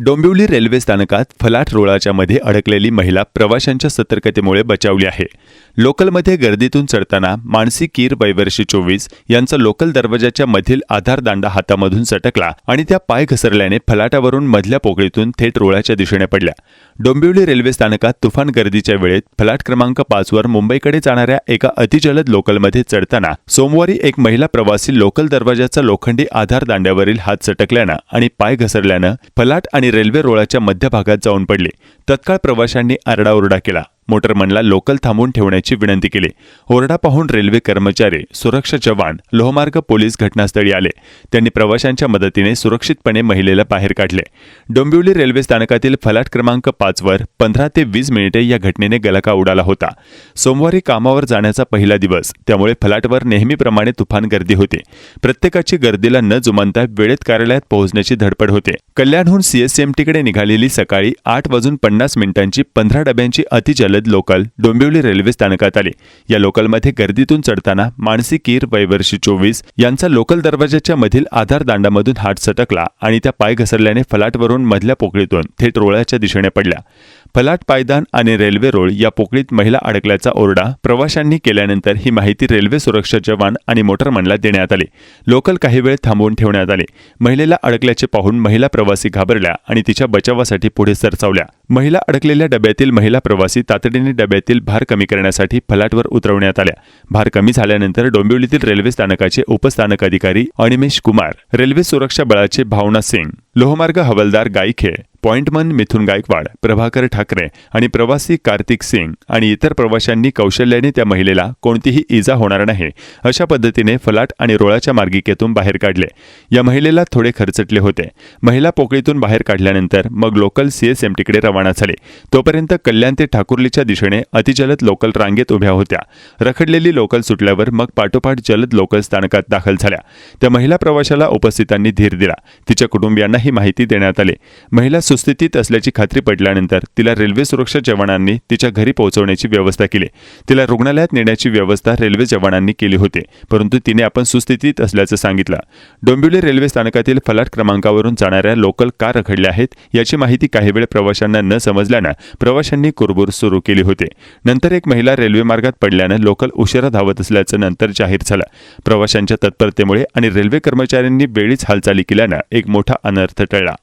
Dombivli railway स्थानकात फलाट रुळाच्या मध्ये अडकलेली महिला प्रवाशांच्या सतर्कतेमुळे बचावली आहे. लोकलमध्ये गर्दीतून चढताना मानसी कीर वैवर्षी चोवीस यांचा लोकल दरवाजाच्या मधील आधार दांडा हातामधून सटकला आणि त्या पाय घसरल्याने फलाटावरून मधल्या पोकळीतून थेट रोळाच्या दिशेने पडल्या. डोंबिवली रेल्वे स्थानकात तुफान गर्दीच्या वेळेत फलाट क्रमांक पाचवर मुंबईकडे जाणाऱ्या एका अतिजलद लोकलमध्ये चढताना सोमवारी एक महिला प्रवासी लोकल दरवाजाचा लोखंडी आधार दांड्यावरील हात सटकल्यानं आणि पाय घसरल्यानं फलाट आणि रेल्वे रुळाच्या मध्यभागात जाऊन पडले. तत्काळ प्रवाशांनी आरडाओरडा केला. मोटरमनला लोकल थांबवून ठेवण्याची विनंती केली. ओरडा पाहून रेल्वे कर्मचारी सुरक्षा जवान लोहमार्ग पोलीस घटनास्थळी आले. त्यांनी प्रवाशांच्या मदतीने सुरक्षितपणे महिलेला बाहेर काढले. डोंबिवली रेल्वे स्थानकातील फलाट क्रमांक पाचवर पंधरा ते वीस मिनिटे या घटनेने गलका उडाला होता. सोमवारी कामावर जाण्याचा पहिला दिवस त्यामुळे फलाटवर नेहमीप्रमाणे तुफान गर्दी होते. प्रत्येकाची गर्दीला न जुमानता वेळेत कार्यालयात पोहोचण्याची धडपड होते. कल्याणहून सीएसएमटीकडे निघालेली सकाळी आठ वाजून पन्नास मिनिटांची पंधरा डब्यांची अतिजलद लोकल डोंबिवली रेल्वे स्थानकात आले. या लोकलमध्ये गर्दीतून चढताना मानसी कीर वैवर्षी चोवीस यांचा लोकल दरवाजाच्या मधील आधार दांडामधून हात सटकला आणि त्या पाय घसरल्याने फलाटवरून मधल्या पोकळीतून थेट रोळ्याच्या दिशेने पडल्या. फलाट पायदान आणि रेल्वे रोळ या पोकळीत महिला अडकल्याचा ओरडा प्रवाशांनी केल्यानंतर ही माहिती रेल्वे सुरक्षा जवान आणि मोटरमनला देण्यात आली. लोकल काही वेळ थांबवून ठेवण्यात आले. महिलेला अडकल्याचे पाहून महिला प्रवासी घाबरल्या आणि तिच्या बचावासाठी पुढे सरसावल्या. महिला अडकलेल्या डब्यातील महिला प्रवासी तातडीने डब्यातील भार कमी करण्यासाठी फलाटवर उतरवण्यात आल्या. भार कमी झाल्यानंतर डोंबिवलीतील रेल्वे स्थानकाचे उपस्थानक अधिकारी अनिमेश कुमार रेल्वे सुरक्षा बळाचे भावना सिंग लोहमार्ग हवालदार गायखे पॉइंटमन मिथुन गायकवाड प्रभाकर ठाकरे आणि प्रवासी कार्तिक सिंग आणि इतर प्रवाशांनी कौशल्याने त्या महिलेला कोणतीही इजा होणार नाही अशा पद्धतीने फलाट आणि रोळाच्या मार्गिकेतून बाहेर काढले. या महिलेला थोडे खर्चटले होते. महिला पोकळीतून बाहेर काढल्यानंतर मग लोकल सीएसएमटीकडे रवाना झाले. तोपर्यंत कल्याण ते ठाकुर्लीच्या दिशेने अतिजलद लोकल रांगेत उभ्या होत्या. रखडलेली लोकल सुटल्यावर मग पाठोपाठ जलद लोकल स्थानकात दाखल झाल्या. त्या महिला प्रवाशाला उपस्थितांनी धीर दिला. तिच्या कुटुंबियांना ही माहिती देण्यात आली. महिला सुस्थितीत असल्याची खात्री पडल्यानंतर तिला रेल्वे सुरक्षा जवानांनी तिच्या घरी पोहोचवण्याची व्यवस्था केली. तिला रुग्णालयात नेण्याची व्यवस्था रेल्वे जवानांनी केली होती परंतु तिने आपण सुस्थितीत असल्याचं सांगितलं. डोंबिवली रेल्वे स्थानकातील फलाट क्रमांकावरून जाणाऱ्या लोकल कार रखडल्या आहेत याची माहिती काही वेळ प्रवाशांना न समजल्यानं प्रवाशांनी कुरबुर सुरू केली होती. नंतर एक महिला रेल्वे मार्गात पडल्यानं लोकल उशिरा धावत असल्याचं नंतर जाहीर झालं. प्रवाशांच्या तत्परतेमुळे आणि रेल्वे कर्मचाऱ्यांनी वेळीच हालचाली केल्यानं एक मोठा अनर्थ टळला.